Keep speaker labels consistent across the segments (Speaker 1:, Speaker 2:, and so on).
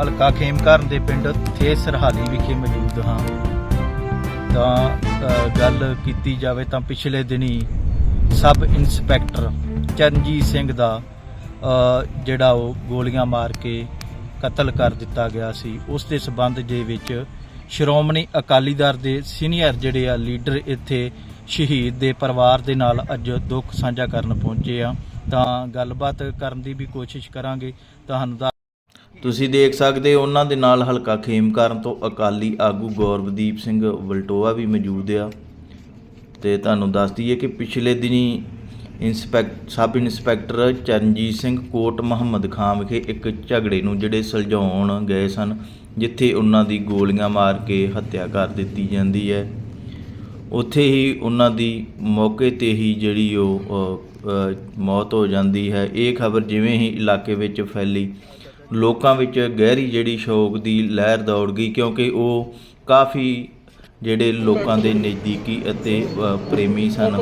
Speaker 1: ਹਲਕਾ ਖੇਮਕਰਨ ਦੇ ਪਿੰਡ ਥੇ ਸਰਹਾਲੀ ਵਿਖੇ ਮੌਜੂਦ ਹਾਂ। ਤਾਂ ਗੱਲ ਕੀਤੀ ਜਾਵੇ ਤਾਂ ਪਿਛਲੇ ਦਿਨੀ ਸਬ ਇੰਸਪੈਕਟਰ ਚਰਨਜੀਤ ਸਿੰਘ ਦਾ ਜਿਹੜਾ ਉਹ ਗੋਲੀਆਂ ਮਾਰ ਕੇ ਕਤਲ ਕਰ ਦਿੱਤਾ ਗਿਆ ਸੀ। ਉਸ ਦੇ ਸਬੰਧ ਦੇ ਵਿੱਚ ਸ਼੍ਰੋਮਣੀ ਅਕਾਲੀ ਦਲ ਦੇ ਸੀਨੀਅਰ ਜਿਹੜੇ ਆ ਲੀਡਰ ਇੱਥੇ ਸ਼ਹੀਦ ਦੇ ਪਰਿਵਾਰ ਦੇ ਨਾਲ ਅੱਜ ਦੁੱਖ ਸਾਂਝਾ ਕਰਨ ਪਹੁੰਚੇ ਆ। ਤਾਂ ਗੱਲਬਾਤ ਕਰਨ ਦੀ ਵੀ ਕੋਸ਼ਿਸ਼ ਕਰਾਂਗੇ। ਤੁਹਾਨੂੰ ਦਾ ਤੁਸੀਂ ਦੇਖ ਸਕਦੇ ਹੋ, ਉਹਨਾਂ ਦੇ ਨਾਲ ਹਲਕਾ ਖੇਮਕਰਨ ਤੋਂ ਅਕਾਲੀ ਆਗੂ ਗੌਰਵਦੀਪ ਸਿੰਘ ਵਲਟੋਆ ਵੀ ਮੌਜੂਦ ਆ। ਤੇ ਤੁਹਾਨੂੰ ਦੱਸ ਦਈਏ ਕਿ ਪਿਛਲੇ ਦਿਨੀ inspect sub inspector Charanjit Singh Kot Mohammad Khan ਵਿਖੇ ਇੱਕ ਝਗੜੇ ਨੂੰ ਜਿਹੜੇ ਸੁਲਝਾਉਣ ਗਏ ਸਨ, ਜਿੱਥੇ ਉਹਨਾਂ ਦੀ ਗੋਲੀਆਂ ਮਾਰ ਕੇ ਹੱਤਿਆ ਕਰ ਦਿੱਤੀ ਜਾਂਦੀ ਹੈ। ਉੱਥੇ ਹੀ ਉਹਨਾਂ ਦੀ ਮੌਕੇ ਤੇ ਹੀ ਜਿਹੜੀ ਉਹ ਮੌਤ ਹੋ ਜਾਂਦੀ ਹੈ। ਇਹ ਖਬਰ ਜਿਵੇਂ ਹੀ ਇਲਾਕੇ ਵਿੱਚ ਫੈਲੀ ਲੋਕਾਂ ਵਿੱਚ ਗਹਿਰੀ ਜਿਹੜੀ ਸ਼ੌਕ ਦੀ ਲਹਿਰ ਦੌੜ ਗਈ, ਕਿਉਂਕਿ ਉਹ ਕਾਫੀ ਜਿਹੜੇ ਲੋਕਾਂ ਦੇ ਨਜ਼ਦੀਕੀ ਅਤੇ ਪ੍ਰੇਮੀ ਸਨ।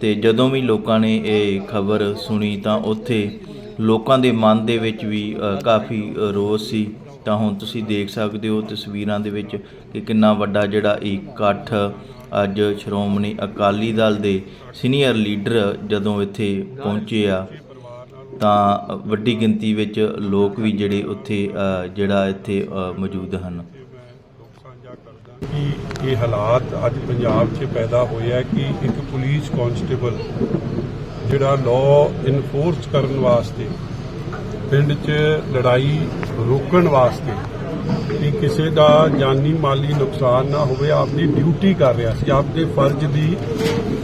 Speaker 1: ਤੇ ਜਦੋਂ ਵੀ ਲੋਕਾਂ ਨੇ ਇਹ ਖਬਰ ਸੁਣੀ ਤਾਂ ਉੱਥੇ ਲੋਕਾਂ ਦੇ ਮਨ ਦੇ ਵਿੱਚ ਵੀ ਕਾਫੀ ਰੋਸ ਸੀ। ਤਾਂ ਹੁਣ ਤੁਸੀਂ ਦੇਖ ਸਕਦੇ ਹੋ ਤਸਵੀਰਾਂ ਦੇ ਵਿੱਚ ਕਿ ਕਿੰਨਾ ਵੱਡਾ ਜਿਹੜਾ ਇਕੱਠ ਅੱਜ ਸ਼੍ਰੋਮਣੀ ਅਕਾਲੀ ਦਲ ਦੇ ਸੀਨੀਅਰ ਲੀਡਰ ਜਦੋਂ ਇੱਥੇ ਪਹੁੰਚੇ ਆ ਤਾਂ ਵੱਡੀ ਗਿਣਤੀ ਵਿੱਚ ਲੋਕ ਵੀ ਜਿਹੜੇ ਉੱਥੇ ਜਿਹੜਾ ਇੱਥੇ ਮੌਜੂਦ ਹਨ।
Speaker 2: ਕਿ ਇਹ ਹਾਲਾਤ ਅੱਜ ਪੰਜਾਬ 'ਚ ਪੈਦਾ ਹੋਇਆ ਕਿ ਇੱਕ ਪੁਲਿਸ ਕਾਂਸਟੇਬਲ ਜਿਹੜਾ ਲਾਅ ਇਨਫੋਰਸ ਕਰਨ ਵਾਸਤੇ, ਪਿੰਡ 'ਚ ਲੜਾਈ ਰੋਕਣ ਵਾਸਤੇ ਕਿ ਕਿਸੇ ਦਾ ਜਾਨੀ ਮਾਲੀ ਨੁਕਸਾਨ ਨਾ ਹੋਵੇ, ਆਪਦੀ ਡਿਊਟੀ ਕਰ ਰਿਹਾ ਸੀ, ਆਪਦੇ ਫਰਜ਼ ਦੀ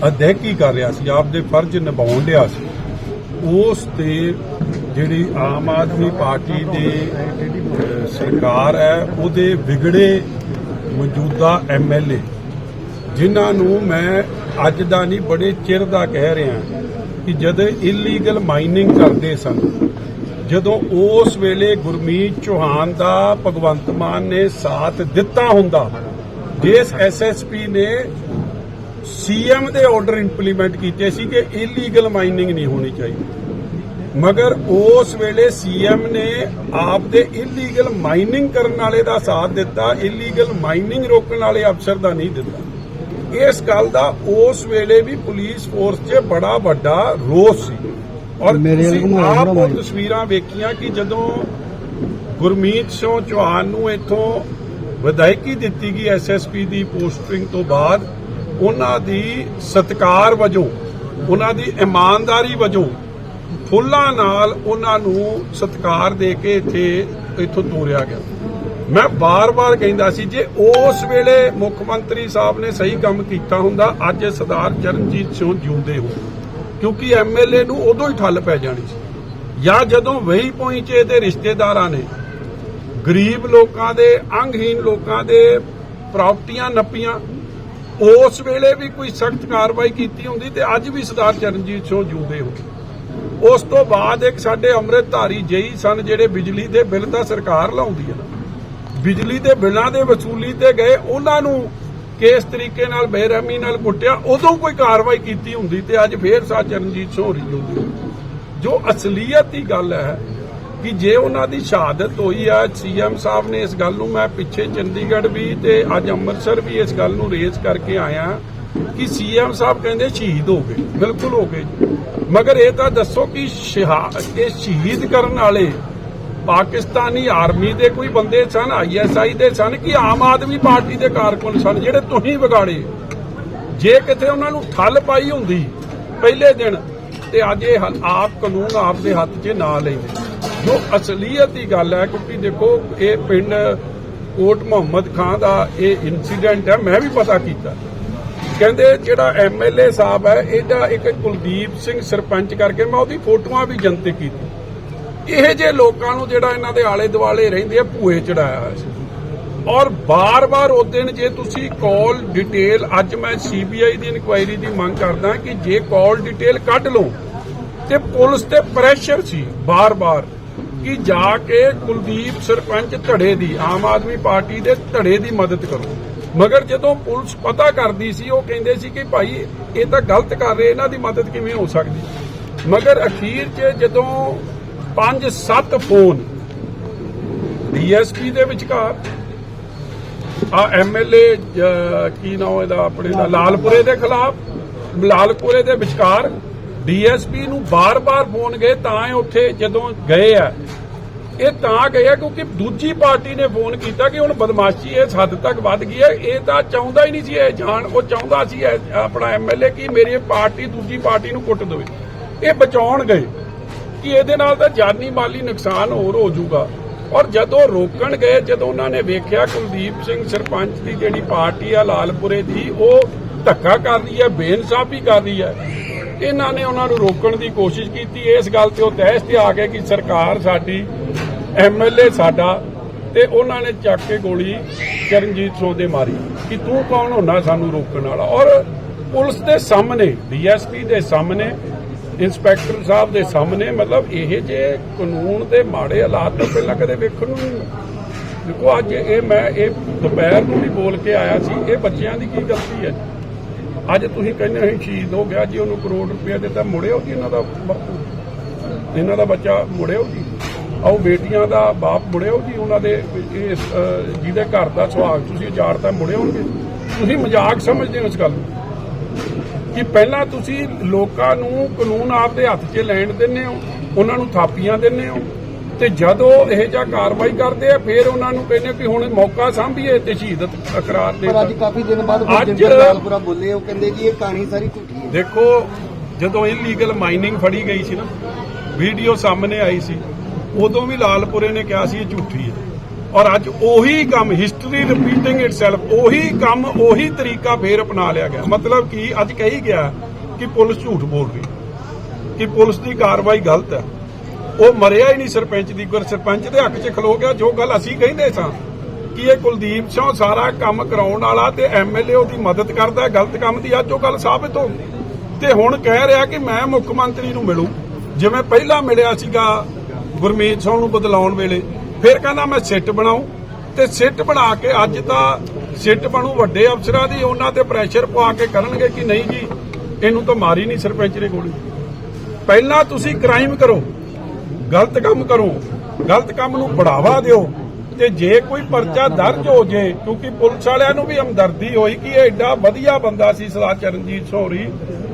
Speaker 2: ਅਦਾਇਗੀ ਕਰ ਰਿਹਾ ਸੀ, ਆਪਦੇ ਫਰਜ਼ ਨਿਭਾਉਣ ਰਿਹਾ ਸੀ। ਉਸ ਤੇ ਜਿਹੜੀ ਆਮ ਆਦਮੀ ਪਾਰਟੀ ਦੇ ਸਰਕਾਰ ਹੈ, ਉਹਦੇ ਵਿਗੜੇ ਮੌਜੂਦਾ ਐਮਐਲਏ ਜਿਨ੍ਹਾਂ ਨੂੰ ਮੈਂ ਅੱਜ ਦਾ ਨਹੀਂ, ਬੜੇ ਚਿਰ ਦਾ ਕਹਿ ਰਿਹਾ ਕਿ ਜਦ ਇਲੀਗਲ ਮਾਈਨਿੰਗ ਕਰਦੇ ਸਨ, ਜਦੋਂ ਉਸ ਵੇਲੇ ਗੁਰਮੀਤ ਚੌਹਾਨ ਦਾ ਭਗਵੰਤ ਮਾਨ ਨੇ ਸਾਥ ਦਿੱਤਾ ਹੁੰਦਾ, ਜਿਸ ਐਸਐਸਪੀ ਨੇ ਸੀਐਮ ਦੇ ਆਰਡਰ ਇੰਪਲੀਮੈਂਟ ਕੀਤੇ ਸੀ ਕਿ ਇਲੀਗਲ ਮਾਈਨਿੰਗ ਨਹੀਂ ਹੋਣੀ ਚਾਹੀਦੀ। ਮਗਰ ਉਸ ਵੇਲੇ ਸੀਐਮ ਨੇ ਆਪ ਦੇ ਇਲੀਗਲ ਮਾਈਨਿੰਗ ਕਰਨ ਵਾਲੇ ਦਾ ਸਾਥ ਦਿੱਤਾ ਇਲੀਗਲ ਮਾਈਨਿੰਗ ਰੋਕਣ ਵਾਲੇ ਅਫਸਰ ਦਾ ਨਹੀਂ ਦਿੱਤਾ ਇਸ ਗੱਲ ਦਾ ਉਸ ਵੇਲੇ ਵੀ ਪੁਲਿਸ ਫੋਰਸ 'ਚ ਬੜਾ ਵੱਡਾ ਰੋਸ ਸੀ ਔਰ ਤੁਸੀਂ ਆਪ ਉਹ। ਤਸਵੀਰਾਂ ਵੇਖੀਆਂ ਕਿ ਜਦੋਂ ਗੁਰਮੀਤ ਸਿੰਘ ਚੌਹਾਨ ਨੂੰ ਇੱਥੋਂ ਵਿਦਾਇਗੀ ਦਿੱਤੀ ਗਈ ਐਸਐਸਪੀ ਦੀ ਪੋਸਟਿੰਗ ਤੋਂ ਬਾਅਦ ਉਹਨਾਂ ਦੀ ਸਤਕਾਰ ਵਜੋਂ ਉਹਨਾਂ ਦੀ ਇਮਾਨਦਾਰੀ ਵਜੋਂ ਫੁੱਲਾਂ ਨਾਲ ਉਹਨਾਂ ਨੂੰ ਸਤਿਕਾਰ ਦੇ ਕੇ ਇੱਥੇ, ਇੱਥੋਂ ਤੋਰਿਆ ਗਿਆ। ਮੈਂ ਬਾਰ-ਬਾਰ ਕਹਿੰਦਾ ਸੀ, ਜੇ ਉਸ ਵੇਲੇ ਮੁੱਖ ਮੰਤਰੀ ਸਾਹਿਬ ਨੇ ਸਹੀ ਕੰਮ ਕੀਤਾ ਹੁੰਦਾ, ਅੱਜ ਸਰਦਾਰ ਚਰਨਜੀਤ ਸਿੰਘ ਜਿਉਂਦੇ ਹੋ ਕਿਉਂਕਿ ਐਮਐਲਏ ਨੂੰ ਉਦੋਂ ਹੀ ਠੱਲ ਪੈ ਜਾਣੀ ਸੀ। ਜਾਂ ਜਦੋਂ ਵਹੀ ਪਹੁੰਚੇ ਤੇ ਰਿਸ਼ਤੇਦਾਰਾਂ ਨੇ, ਗਰੀਬ ਲੋਕਾਂ ਦੇ ਅੰਗਹੀਨ ਲੋਕਾਂ ਦੇ ਪ੍ਰਾਪਰਟੀਆਂ ਨੱਪੀਆਂ, ਉਸ ਵੇਲੇ ਵੀ ਕੋਈ ਸਖਤ ਕਾਰਵਾਈ ਕੀਤੀ ਹੁੰਦੀ ਤੇ ਅੱਜ ਵੀ ਸਰਦਾਰ ਚਰਨਜੀਤ ਸਿੰਘ ਜਿਉਂਦੇ ਹੁੰਦੇ ਉਸ ਤੋਂ ਬਾਅਦ ਇੱਕ ਸਾਡੇ ਅੰਮ੍ਰਿਤਧਾਰੀ ਜਈ ਸਨ ਜਿਹੜੇ ਬਿਜਲੀ ਦੇ ਬਿੱਲ ਤਾਂ ਸਰਕਾਰ ਲਾਉਂਦੀ ਹੈ। ਬਿਜਲੀ ਦੇ ਬਿੱਲਾਂ ਦੇ ਵਸੂਲੀ ਤੇ ਗਏ, ਉਹਨਾਂ ਨੂੰ ਕਿਸ ਤਰੀਕੇ ਨਾਲ ਬੇਰਹਿਮੀ ਨਾਲ ਕੁੱਟਿਆ, ਉਦੋਂ ਕੋਈ ਕਾਰਵਾਈ ਕੀਤੀ ਹੁੰਦੀ ਤੇ ਅੱਜ ਫੇਰ ਸਾ ਚਰਨਜੀਤ ਸਿੰਘ ਹੋਰੀ ਹੁੰਦੀ ਜੋ ਅਸਲੀਅਤ ਦੀ ਗੱਲ ਹੈ ਕਿ ਜੇ ਉਹਨਾਂ ਦੀ ਸ਼ਹਾਦਤ ਹੋਈ ਆ, ਸੀਐਮ ਸਾਹਿਬ ਨੇ ਇਸ ਗੱਲ ਨੂੰ, ਮੈਂ ਪਿੱਛੇ ਚੰਡੀਗੜ੍ਹ ਵੀ ਤੇ ਅੱਜ ਅੰਮ੍ਰਿਤਸਰ ਵੀ ਇਸ ਗੱਲ ਨੂੰ ਰੇਜ਼ ਕਰਕੇ ਆਇਆ। ਕਿ ਸੀਐਮ ਸਾਹਿਬ ਕਹਿੰਦੇ ਸ਼ਹੀਦ ਹੋ ਗਏ, ਬਿਲਕੁਲ ਹੋ ਗਏ ਮਗਰ ਇਹ ਤਾਂ ਦੱਸੋ ਕਿ ਸ਼ਹਾ- ਇਹ ਸ਼ਹੀਦ ਕਰਨ ਵਾਲੇ ਪਾਕਿਸਤਾਨੀ ਆਰਮੀ ਦੇ ਕੋਈ ਬੰਦੇ ਸਨ ਆਈਐਸਆਈ ਦੇ ਸਨ ਕਿ ਆਮ ਆਦਮੀ ਪਾਰਟੀ ਦੇ ਕਾਰਕੁਨ ਸਨ, ਜਿਹੜੇ ਤੁਸੀਂ ਵਿਗਾੜੇ? ਜੇ ਕਿਤੇ ਉਹਨਾਂ ਨੂੰ ਠੱਲ ਪਾਈ ਹੁੰਦੀ ਪਹਿਲੇ ਦਿਨ, ਤੇ ਅੱਜ ਇਹ ਆਪ ਕਾਨੂੰਨ ਆਪ ਦੇ ਹੱਥ 'ਚ ਨਾ ਲੈਂਦੇ ਜੋ ਅਸਲੀਅਤ ਦੀ ਗੱਲ ਹੈ, ਕਿਉਂਕਿ ਦੇਖੋ, ਇਹ ਪਿੰਡ ਕੋਟ ਮੁਹੰਮਦ ਖਾਨ ਦਾ ਇਹ ਇਨਸੀਡੈਂਟ ਹੈ, ਮੈਂ ਵੀ ਪਤਾ ਕੀਤਾ। ਕਹਿੰਦੇ ਜਿਹੜਾ ਐਮਐਲਏ ਸਾਹਿਬ ਹੈ, ਇਹਦਾ ਇੱਕ ਕੁਲਦੀਪ ਸਿੰਘ ਸਰਪੰਚ ਕਰਕੇ ਮੈਂ ਉਹਦੀ ਫੋਟੋਆਂ ਵੀ ਜਨਤਕ ਕੀਤੀ ਇਹ ਜੇ ਲੋਕਾਂ ਨੂੰ ਜਿਹੜਾ ਇਹਨਾਂ ਦੇ ਆਲੇ ਦੁਆਲੇ ਰਹਿੰਦੇ ਆ, ਭੂਏ ਚੜਾਇਆ ਹੋਇਆ ਸੀ। ਔਰ ਬਾਰ-ਬਾਰ ਉਸ ਦਿਨ ਜੇ ਤੁਸੀਂ ਕਾਲ ਡਿਟੇਲ, ਅੱਜ ਮੈਂ ਸੀਬੀਆਈ ਦੀ ਇਨਕੁਆਇਰੀ ਦੀ ਮੰਗ ਕਰਦਾ ਕਿ ਜੇ ਕਾਲ ਡਿਟੇਲ ਕੱਢ ਲਓ, ਤੇ ਪੁਲਿਸ ਤੇ ਪ੍ਰੈਸ਼ਰ ਸੀ ਬਾਰ-ਬਾਰ ਕਿ ਜਾ ਕੇ ਕੁਲਦੀਪ ਸਰਪੰਚ ਧੜੇ ਦੀ, ਆਮ ਆਦਮੀ ਪਾਰਟੀ ਦੇ ਧੜੇ ਦੀ ਮਦਦ ਕਰੋ। ਮਗਰ ਜਦੋਂ ਪੁਲਿਸ ਪਤਾ ਕਰਦੀ ਸੀ, ਉਹ ਕਹਿੰਦੇ ਸੀ ਕਿ ਭਾਈ ਇਹ ਤਾਂ ਗਲਤ ਕਰ ਰਹੇ, ਇਹਨਾਂ ਦੀ ਮਦਦ ਕਿਵੇਂ ਹੋ ਸਕਦੀ? ਮਗਰ ਅਖੀਰ 'ਚ ਜਦੋਂ 5-7 ਫੋਨ ਡੀਐਸਪੀ ਦੇ ਵਿਚਕਾਰ, ਆ ਐਮਐਲਏ ਕੀ ਨਾਮ ਇਹਦਾ ਆਪਣੇ ਦਾ, ਲਾਲਪੁਰੇ ਦੇ ਖਿਲਾਫ, ਲਾਲਪੁਰੇ ਦੇ ਵਿਚਕਾਰ ਡੀਐਸਪੀ ਨੂੰ ਬਾਰ-ਬਾਰ ਫੋਨ ਗਏ, ਤਾਂ ਉੱਥੇ ਜਦੋਂ ਗਏ ਆ ਇਹ ਤਾਂ ਗਏ ਕਿਉਂਕਿ ਦੂਜੀ ਪਾਰਟੀ ਨੇ ਫੋਨ ਕੀਤਾ ਕਿ ਹੁਣ ਬਦਮਾਸ਼ੀ ਇਸ ਹੱਦ ਤੱਕ ਵੱਧ ਗਈ ਹੈ। ਇਹ ਤਾਂ ਚਾਹੁੰਦਾ ਹੀ ਨਹੀਂ ਸੀ ਇਹ ਜਾਣ। ਉਹ ਚਾਹੁੰਦਾ ਸੀ ਆਪਣਾ ਐਮਐਲਏ ਕਿ ਮੇਰੀ ਪਾਰਟੀ ਦੂਜੀ ਪਾਰਟੀ ਨੂੰ ਕੁੱਟ ਦੇਵੇ। ਇਹ ਬਚਾਉਣ ਗਏ ਕਿ ਇਹਦੇ ਨਾਲ ਤਾਂ ਜਾਨੀ ਮਾਲੀ ਨੁਕਸਾਨ ਹੋਰ ਹੋ ਜਾਊਗਾ। ਔਰ ਜਦੋਂ ਰੋਕਣ ਗਏ, ਜਦੋਂ ਉਹਨਾਂ ਨੇ ਵੇਖਿਆ ਕੁਲਦੀਪ ਸਿੰਘ ਸਰਪੰਚ ਦੀ ਜਿਹੜੀ ਪਾਰਟੀ ਆ ਲਾਲਪੁਰੇ ਦੀ, ਉਹ ਧੱਕਾ ਕਰ ਰਹੀ ਹੈ, ਬੇਇਨਸਾਫੀ ਕਰ ਰਹੀ ਹੈ। ਇਹਨਾਂ ਨੇ ਉਹਨਾਂ ਨੂੰ ਰੋਕਣ ਦੀ ਕੋਸ਼ਿਸ਼ ਕੀਤੀ। ਇਸ ਗੱਲ ਤੇ ਉਹ ਤਹਿਸ ਤੇ ਆ ਗਏ ਕਿ ਸਰਕਾਰ ਸਾਡੀ ਐਮਐਲਏ ਸਾਡਾ ਤੇ ਉਹਨਾਂ ਨੇ ਚੱਕ ਕੇ ਗੋਲੀ ਚਰਨਜੀਤ ਸੋ ਦੇ ਮਾਰੀ ਕਿ ਤੂੰ ਕੌਣ ਹੁੰਦਾ ਸਾਨੂੰ ਰੋਕਣ ਵਾਲਾ? ਔਰ ਪੁਲਿਸ ਦੇ ਸਾਹਮਣੇ, ਡੀਐਸਪੀ ਦੇ ਸਾਹਮਣੇ, ਇੰਸਪੈਕਟਰ ਸਾਹਿਬ ਦੇ ਸਾਹਮਣੇ, ਮਤਲਬ ਇਹ ਜੇ ਕਾਨੂੰਨ ਦੇ ਮਾੜੇ ਹਾਲਾਤ ਤੋਂ ਪਹਿਲਾਂ ਕਦੇ ਵੇਖਣ ਨੂੰ ਨਹੀਂ ਦੇਖੋ, ਅੱਜ ਇਹ ਮੈਂ ਇਹ ਦੁਪਹਿਰ ਨੂੰ ਵੀ ਬੋਲ ਕੇ ਆਇਆ ਸੀ, ਇਹ ਬੱਚਿਆਂ ਦੀ ਕੀ ਗਲਤੀ ਹੈ? ਅੱਜ ਤੁਸੀਂ ਕਹਿੰਦੇ ਹੋ ਸ਼ਹੀਦ ਹੋ ਗਿਆ ਜੀ ਉਹਨੂੰ ਕਰੋੜ ਰੁਪਏ ਦਿੱਤਾ, ਮੁੜਿਓ ਜੀ ਇਹਨਾਂ ਦਾ ਇਹਨਾਂ ਦਾ ਬੱਚਾ ਮੁੜਿਓ ਜੀ। ਆਓ ਬੇਟੀਆਂ ਦਾ ਬਾਪ ਮੁੜਿਓ ਜੀ ਉਹਨਾਂ ਦੇ ਇਸ ਜਿਹਦੇ ਘਰ ਦਾ ਸੁਹਾਗ ਤੁਸੀਂ ਉਜਾੜਤਾ ਮੁੜਿਓਗੇ ਤੁਸੀਂ ਮਜ਼ਾਕ ਸਮਝਦੇ ਹੋ ਇਸ ਗੱਲ ਨੂੰ। ਕਿ ਪਹਿਲਾਂ ਤੁਸੀਂ ਲੋਕਾਂ ਨੂੰ ਕਾਨੂੰਨ ਆਪਦੇ ਹੱਥ 'ਚ ਲੈਣ ਦਿੰਦੇ ਹੋ ਉਹਨਾਂ ਨੂੰ ਥਾਪੀਆਂ ਦਿੰਦੇ ਹੋ ਤੇ ਜਦੋਂ ਇਹ ਜਿਹਾ ਕਾਰਵਾਈ ਕਰਦੇ ਆ ਫਿਰ ਉਹਨਾਂ ਨੂੰ ਕਹਿੰਦੇ ਕਿ ਹੁਣ ਮੌਕਾ ਸਾਂਭੀਏ ਤੇ ਸ਼ਹੀਦਤ ਕਰਾਰ ਦੇ
Speaker 3: ਅੱਜ ਕਾਫੀ ਦਿਨ ਬਾਅਦ ਲਾਲਪੁਰਾ ਬੋਲੇ ਉਹ ਕਹਿੰਦੇ ਜੀ ਇਹ ਕਹਾਣੀ ਸਾਰੀ ਝੂਠੀ ਹੈ।
Speaker 2: ਦੇਖੋ ਜਦੋਂ ਇਲੀਗਲ ਮਾਈਨਿੰਗ ਫੜੀ ਗਈ ਸੀ ਨਾ ਵੀਡੀਓ ਸਾਹਮਣੇ ਆਈ ਸੀ। ਉਦੋਂ ਵੀ ਲਾਲਪੁਰੇ ਨੇ ਕਿਹਾ ਸੀ ਇਹ ਝੂਠੀ ਹੈ। ਔਰ ਅੱਜ ਉਹੀ ਕੰਮ ਹਿਸਟਰੀ ਰਿਪੀਟਿੰਗ ਇਟਸੈਲਫ ਉਹੀ ਕੰਮ, ਉਹੀ ਤਰੀਕਾ ਫੇਰ ਅਪਣਾ ਲਿਆ ਗਿਆ। ਮਤਲਬ ਕਿ ਅੱਜ ਕਹੀ ਗਿਆ ਕਿ ਪੁਲਿਸ ਝੂਠ ਬੋਲ ਰਹੀ ਕਿ ਪੁਲਿਸ ਦੀ ਕਾਰਵਾਈ ਗਲਤ ਹੈ। ਉਹ ਮਰਿਆ ਹੀ ਨਹੀਂ ਸਰਪੰਚ ਦੀ ਗੁਰ ਸਰਪੰਚ ਦੇ ਹੱਕ 'ਚ ਖਲੋ ਗਿਆ। ਜੋ ਗੱਲ ਅਸੀਂ ਕਹਿੰਦੇ ਸਾਂ ਕਿ ਇਹ ਕੁਲਦੀਪ ਸਿੰਘ ਸਾਰਾ ਕੰਮ ਕਰਾਉਣ ਵਾਲਾ ਤੇ ਐਮਐਲਏ ਉਹਦੀ ਮਦਦ ਕਰਦਾ ਗਲਤ ਕੰਮ ਦੀ ਅੱਜ ਉਹ ਗੱਲ ਸਾਬਤ ਹੋ ਗਈ। ਤੇ ਹੁਣ ਕਹਿ ਰਿਹਾ ਕਿ ਮੈਂ ਮੁੱਖ ਮੰਤਰੀ ਨੂੰ ਮਿਲੂ। ਜਿਵੇਂ ਪਹਿਲਾਂ ਮਿਲਿਆ ਸੀਗਾ ਗੁਰਮੀਤ ਸਿੰਘ ਨੂੰ ਬਦਲਾਉਣ ਵੇਲੇ ਫਿਰ ਕਹਿੰਦਾ ਮੈਂ ਸਿੱਟ ਬਣਾਉ ਤੇ ਸਿੱਟ ਬਣਾ ਕੇ ਅੱਜ ਤਾਂ ਸਿੱਟ ਬਣੂ ਵੱਡੇ ਅਫਸਰਾਂ ਦੀ, ਉਹਨਾਂ ਤੇ ਪ੍ਰੈਸ਼ਰ ਪਵਾ ਕੇ ਕਰਨਗੇ ਕਿ ਨਹੀਂ ਜੀ? ਇਹਨੂੰ ਤਾਂ ਮਾਰੀ ਨਹੀਂ ਸਰਪੰਚ ਨੇ ਗੋਲੀ। ਪਹਿਲਾਂ ਤੁਸੀਂ ਕ੍ਰਾਈਮ ਕਰੋ, ਗਲਤ ਕੰਮ ਕਰੋ, ਗਲਤ ਕੰਮ ਨੂੰ ਬੜਾਵਾ ਦਿਓ। ਤੇ ਜੇ ਕੋਈ ਪਰਚਾ ਦਰਜ ਹੋ ਜੇ, ਕਿਉਂਕਿ ਪੁਲਿਸ ਵਾਲਿਆਂ ਨੂੰ ਵੀ ਹਮਦਰਦੀ ਹੋਈ ਕਿ ਇਹ ਐਡਾ ਵਧੀਆ ਬੰਦਾ ਸੀ ਸਰਦਾਰ ਚਰਨਜੀਤ ਸੋਰੀ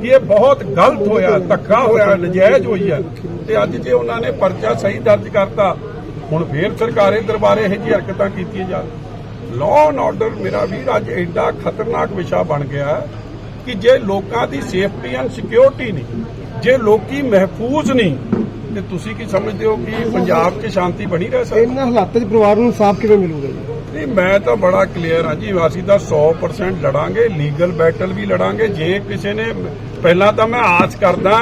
Speaker 2: ਕਿ ਇਹ ਬਹੁਤ ਗਲਤ ਹੋਇਆ, ਧੱਕਾ ਹੋਇਆ, ਨਜਾਇਜ਼ ਹੋਈ ਹੈ ਤੇ ਅੱਜ ਜੇ ਉਹਨਾਂ ਨੇ ਪਰਚਾ ਸਹੀ ਦਰਜ ਕਰਤਾ, ਹੁਣ ਫੇਰ ਸਰਕਾਰੇ ਦਰਬਾਰੇ ਇਹ ਜਿਹੀ ਹਰਕਤਾਂ ਕੀਤੀਆਂ ਜਾ ਲਾਅ ਐਂਡ ਆਰਡਰ ਮੇਰਾ ਵੀਰ, ਅੱਜ ਐਡਾ ਖਤਰਨਾਕ ਵਿਸ਼ਾ ਬਣ ਗਿਆ ਕਿ ਜੇ ਲੋਕਾਂ ਦੀ ਸੇਫਟੀ ਐਂਡ ਸਿਕਿਉਰਿਟੀ ਨਹੀਂ, ਜੇ ਲੋਕੀ ਮਹਿਫੂਜ਼ ਨਹੀਂ ਤੇ ਤੁਸੀਂ ਕੀ ਸਮਝਦੇ ਹੋ ਕਿ ਪੰਜਾਬ 'ਚ ਸ਼ਾਂਤੀ ਬਣੀ ਰਹਿ ਸਕਦੀ?
Speaker 3: ਇਹਨਾਂ ਹਾਲਾਤਾਂ 'ਚ ਪਰਿਵਾਰ ਨੂੰ ਇਨਸਾਫ ਕਿਵੇਂ ਮਿਲੂਗਾ ਜੀ?
Speaker 2: ਨਹੀਂ ਮੈਂ ਤਾਂ ਬੜਾ ਕਲੀਅਰ ਹਾਂ ਜੀ ਅਸੀਂ ਤਾਂ 100% ਲੜਾਂਗੇ ਲੀਗਲ ਬੈਟਲ ਵੀ ਲੜਾਂਗੇ। ਜੇ ਕਿਸੇ ਨੇ ਪਹਿਲਾਂ ਤਾਂ ਮੈਂ ਆਸ ਕਰਦਾ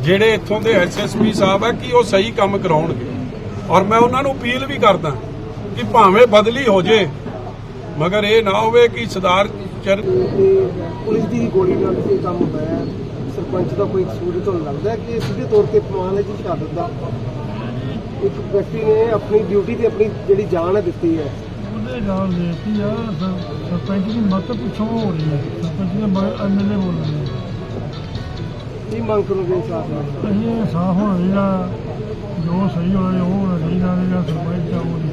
Speaker 2: ਜਿਹੜੇ ਇੱਥੋਂ ਦੇ ਐਸਐਸਪੀ ਸਾਹਿਬ ਹੈ ਕਿ ਉਹ ਸਹੀ ਕੰਮ ਕਰਾਉਣਗੇ। ਔਰ ਮੈਂ ਉਹਨਾਂ ਨੂੰ ਅਪੀਲ ਵੀ ਕਰਦਾ ਕਿ ਭਾਵੇਂ ਬਦਲੀ ਹੋ ਜੇ ਮਗਰ ਇਹ ਨਾ ਹੋਵੇ ਕਿ ਸਰਦਾਰ ਚਰ
Speaker 3: ਪੁਲਿਸ ਦੀ ਗੋਲੀ ਨਾਲ ਇਹ ਕੰਮ ਹੋਇਆ ਹੈ। ਸਰਪੰਚ ਦਾ ਕੋਈ ਕਸੂਰ ਤੁਹਾਨੂੰ ਲੱਗਦਾ ਹੈ ਕਿ ਇਹ ਸਿੱਧੇ ਤੌਰ ਤੇ ਪ੍ਰਮਾਣ ਹੈ ਜੀ ਸ਼ਹਾਦਤ ਦਾ? ਇੱਕ ਵਿਅਕਤੀ ਨੇ ਆਪਣੀ ਡਿਊਟੀ ਤੇ ਆਪਣੀ ਜਿਹੜੀ ਜਾਨ ਹੈ ਦਿੱਤੀ ਹੈ।
Speaker 4: ਉਹਦੇ ਨਾਲ ਦੇਤੀ ਆ ਸਰ- ਸਰਪੰਚ ਦੀ ਮਤ ਪਿੱਛੋਂ ਹੋ ਰਹੀ ਹੈ। ਸਰਪੰਚ ਦੇ ਮਗਰ ਐਮਐਲਏ ਬੋਲ ਰਹੇ ਨੇ।
Speaker 3: ਕੀ ਮੰਗ ਕਰੋਗੇ ਇਨਸਾਫ ਨਾਲ
Speaker 4: ਅਸੀਂ ਸਾਫ਼ ਹੋਣਾ ਚਾਹੀਦਾ ਜੋ ਸਹੀ ਹੋਵੇ ਉਹ ਹੋਣਾ ਚਾਹੀਦਾ ਜਿਹੜਾ ਸਰਪੰਚ ਆ ਉਹ ਨਹੀਂ